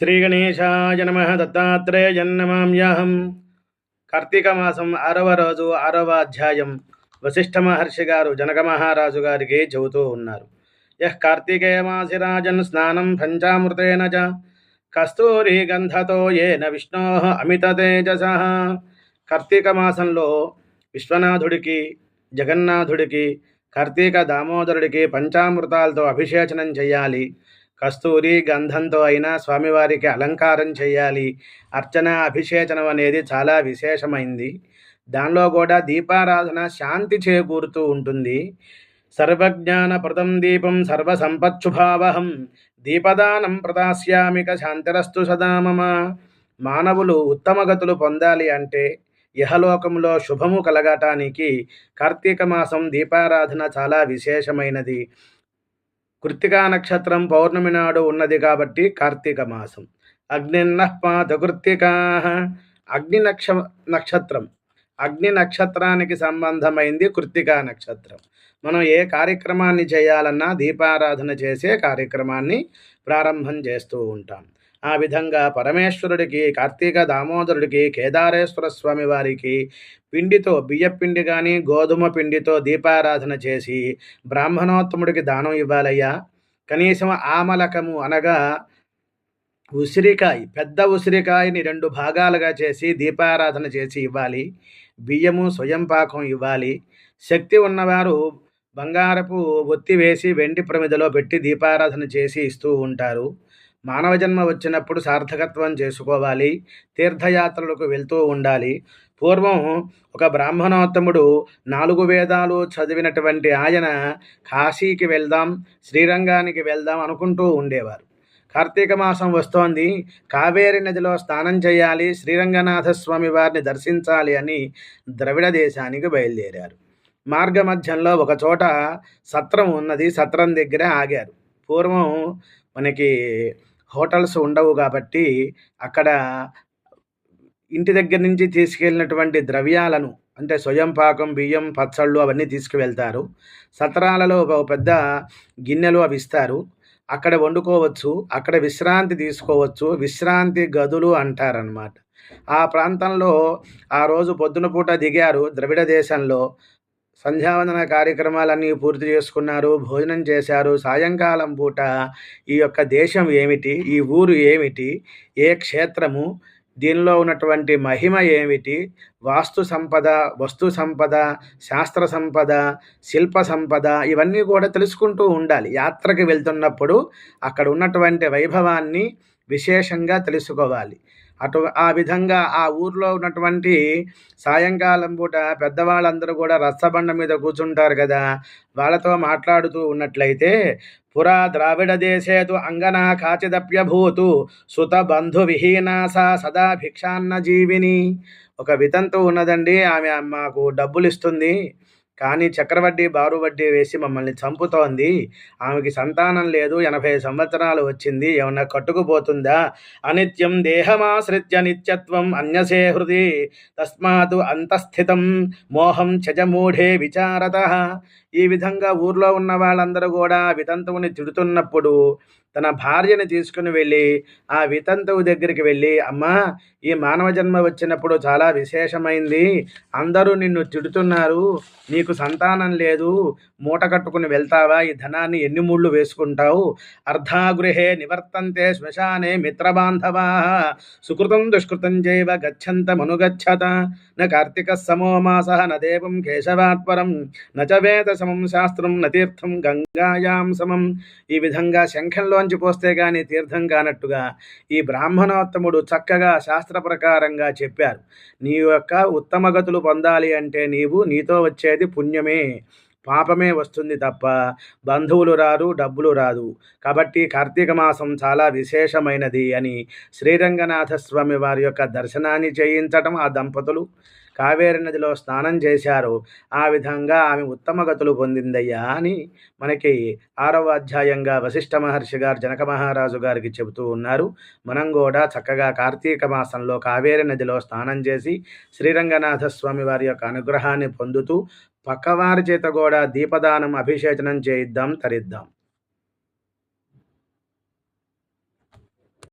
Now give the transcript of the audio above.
శ్రీగణేశాయ నమ దత్తాత్రేయన్నమామ్యాహం కార్తీక మాసం ఆరవ రోజు ఆరవ అధ్యాయం. వశిష్ఠ మహర్షి గారు జనక మహారాజు గారికి చెబుతూ ఉన్నారు. యహ్ కార్తీకేయమాసి రాజన్ స్నానం పంచామృతేన చ కస్తూరి గంధతో ఏన విష్ణో అమిత తేజస. కార్తీక మాసంలో విశ్వనాథుడికి జగన్నాథుడికి కార్తీక దామోదరుడికి పంచామృతాలతో అభిషేచనం చేయాలి. కస్తూరి గంధంతో అయినా స్వామివారికి అలంకారం చేయాలి. అర్చన అభిషేచనం అనేది చాలా విశేషమైంది. దానిలో కూడా దీపారాధన శాంతి చేకూరుతూ ఉంటుంది. సర్వజ్ఞానప్రదం దీపం సర్వసంపచ్చుభావహం దీపదానం ప్రదాస్యామిక శాంతిరస్తు సదా మమ. మానవులు ఉత్తమగతులు పొందాలి అంటే ఇహలోకంలో శుభము కలగటానికి కార్తీక మాసం దీపారాధన చాలా విశేషమైనది. కృత్తికా నక్షత్రం పౌర్ణమి నాడు ఉన్నది కాబట్టి కార్తీక మాసం. అగ్నిన్నపాత కృత్తికా అగ్ని నక్ష నక్షత్రం. అగ్ని నక్షత్రానికి సంబంధమైంది కృత్తికా నక్షత్రం. మనం ఏ కార్యక్రమాన్ని చేయాలన్నా దీపారాధన చేసే కార్యక్రమాన్ని ప్రారంభం చేస్తూ ఉంటాం. ఆ విధంగా పరమేశ్వరుడికి కార్తీక దామోదరుడికి కేదారేశ్వర స్వామి వారికి పిండితో బియ్యపిండి కానీ గోధుమ పిండితో దీపారాధన చేసి బ్రాహ్మణోత్తముడికి దానం ఇవ్వాలయ్యా. కనీసం ఆమలకము అనగా ఉసిరికాయ పెద్ద ఉసిరికాయని రెండు భాగాలుగా చేసి దీపారాధన చేసి ఇవ్వాలి. బియ్యము స్వయం పాకం ఇవ్వాలి. శక్తి ఉన్నవారు బంగారపు ఒత్తి వేసి వెండి ప్రమిదలో పెట్టి దీపారాధన చేసి ఇస్తూ ఉంటారు. మానవ జన్మ వచ్చినప్పుడు సార్థకత్వం చేసుకోవాలి తీర్థయాత్రలకు వెళ్తూ ఉండాలి. పూర్వం ఒక బ్రాహ్మణోత్తముడు నాలుగు వేదాలు చదివినటువంటి ఆయన కాశీకి వెళ్దాం శ్రీరంగానికి వెళ్దాం అనుకుంటూ ఉండేవారు. కార్తీక మాసం వస్తోంది కావేరి నదిలో స్నానం చేయాలి శ్రీరంగనాథ స్వామి వారిని దర్శించాలి అని ద్రవిడ దేశానికి బయలుదేరారు. మార్గమధ్యంలో ఒకచోట సత్రం ఉన్నది సత్రం దగ్గర ఆగారు. పూర్వం మనకి హోటల్స్ ఉండవు కాబట్టి అక్కడ ఇంటి దగ్గర నుంచి తీసుకెళ్ళినటువంటి ద్రవ్యాలను అంటే స్వయం పాకం బియ్యం పచ్చళ్ళు అవన్నీ తీసుకువెళ్తారు. సత్రాలలో ఒక పెద్ద గిన్నెలు అవి ఇస్తారు. అక్కడ వండుకోవచ్చు అక్కడ విశ్రాంతి తీసుకోవచ్చు విశ్రాంతి గదులు అంటారనమాట ఆ ప్రాంతంలో ఆ రోజు పొద్దున పూట దిగారు ద్రవిడ దేశంలో సంధ్యావందన కార్యక్రమాలన్నీ పూర్తి చేసుకున్నారు భోజనం చేశారు. సాయంకాలం పూట ఈ యొక్క దేశం ఏమిటి ఈ ఊరు ఏమిటి ఏ క్షేత్రము దీనిలో ఉన్నటువంటి మహిమ ఏమిటి వాస్తు సంపద వస్తు సంపద శాస్త్ర సంపద శిల్ప సంపద ఇవన్నీ కూడా తెలుసుకుంటూ ఉండాలి. యాత్రకి వెళ్తున్నప్పుడు అక్కడ ఉన్నటువంటి వైభవాన్ని విశేషంగా తెలుసుకోవాలి. అటు ఆ విధంగా ఆ ఊర్లో ఉన్నటువంటి సాయంకాలం పూట పెద్దవాళ్ళందరూ కూడా రచ్చబండ మీద కూర్చుంటారు కదా వాళ్ళతో మాట్లాడుతూ ఉన్నట్లయితే పురా ద్రావిడ దేశేతు అంగనా కాచిదప్యభూతు సుత బంధు విహీనాసా సదా భిక్షాన్న జీవిని. ఒక వితంతు ఉన్నదండి ఆమె మాకు డబ్బులు ఇస్తుంది కానీ చక్రవడ్డీ బారు వడ్డీ వేసి మమ్మల్ని చంపుతోంది. ఆమెకి సంతానం లేదు. ఎనభై సంవత్సరాలు వచ్చింది. ఏమన్నా కట్టుకుపోతుందా? అనిత్యం దేహమాశ్రిత్య నిత్యత్వం అన్యసే హృది. తస్మాత్ అంతస్థితం. మోహం చజమూఢే విచారత. ఈ విధంగా ఊర్లో ఉన్న వాళ్ళందరూ కూడా వితంతువుని తిడుతున్నప్పుడు తన భార్యని తీసుకుని వెళ్ళి ఆ వితంతువు దగ్గరికి వెళ్ళి అమ్మా ఈ మానవ జన్మ వచ్చినప్పుడు చాలా విశేషమైంది. అందరూ నిన్ను తిడుతున్నారు. నీకు సంతానం లేదు. మూట కట్టుకుని వెళ్తావా? ఈ ధనాన్ని ఎన్ని ముళ్ళు వేసుకుంటావు? అర్ధాగృహే నివర్తంతే శ్మశానే మిత్రబాంధవా. సుకృతం దుష్కృతం చేయవ గచ్చంత మనుగచ్చత. న కార్తీక సమో మాస నేవం కేశవాత్పరం. నచవేద సమం శాస్త్రం నతీర్థం గంగాయాం సమం. ఈ విధంగా శంఖంలో శంఖంలోంచి పోస్తే గాని తీర్థం కానట్టుగా ఈ బ్రాహ్మణోత్తముడు చక్కగా శాస్త్ర ప్రకారంగా చెప్పారు. నీ యొక్క ఉత్తమ గతులు పొందాలి అంటే నీవు నీతో వచ్చేది పుణ్యమే. పాపమే వస్తుంది తప్ప బంధువులు రారు డబ్బులు రాదు. కాబట్టి కార్తీక మాసం చాలా విశేషమైనది అని శ్రీరంగనాథ స్వామి వారి యొక్క దర్శనాన్ని చేయించటం ఆ దంపతులు కావేరి నదిలో స్నానం చేశారు. ఆ విధంగా ఆమె ఉత్తమ గతులు పొందిందయ్యా అని మనకి ఆరవ అధ్యాయంగా వశిష్ఠ మహర్షి గారు జనక మహారాజు గారికి చెబుతూ ఉన్నారు. మనం కూడా చక్కగా కార్తీక మాసంలో కావేరి నదిలో స్నానం చేసి శ్రీరంగనాథ స్వామి వారి యొక్క అనుగ్రహాన్ని పొందుతూ పక్కవారి చేత కూడా దీపదానం అభిషేచనం చేయిద్దాం తరిద్దాం.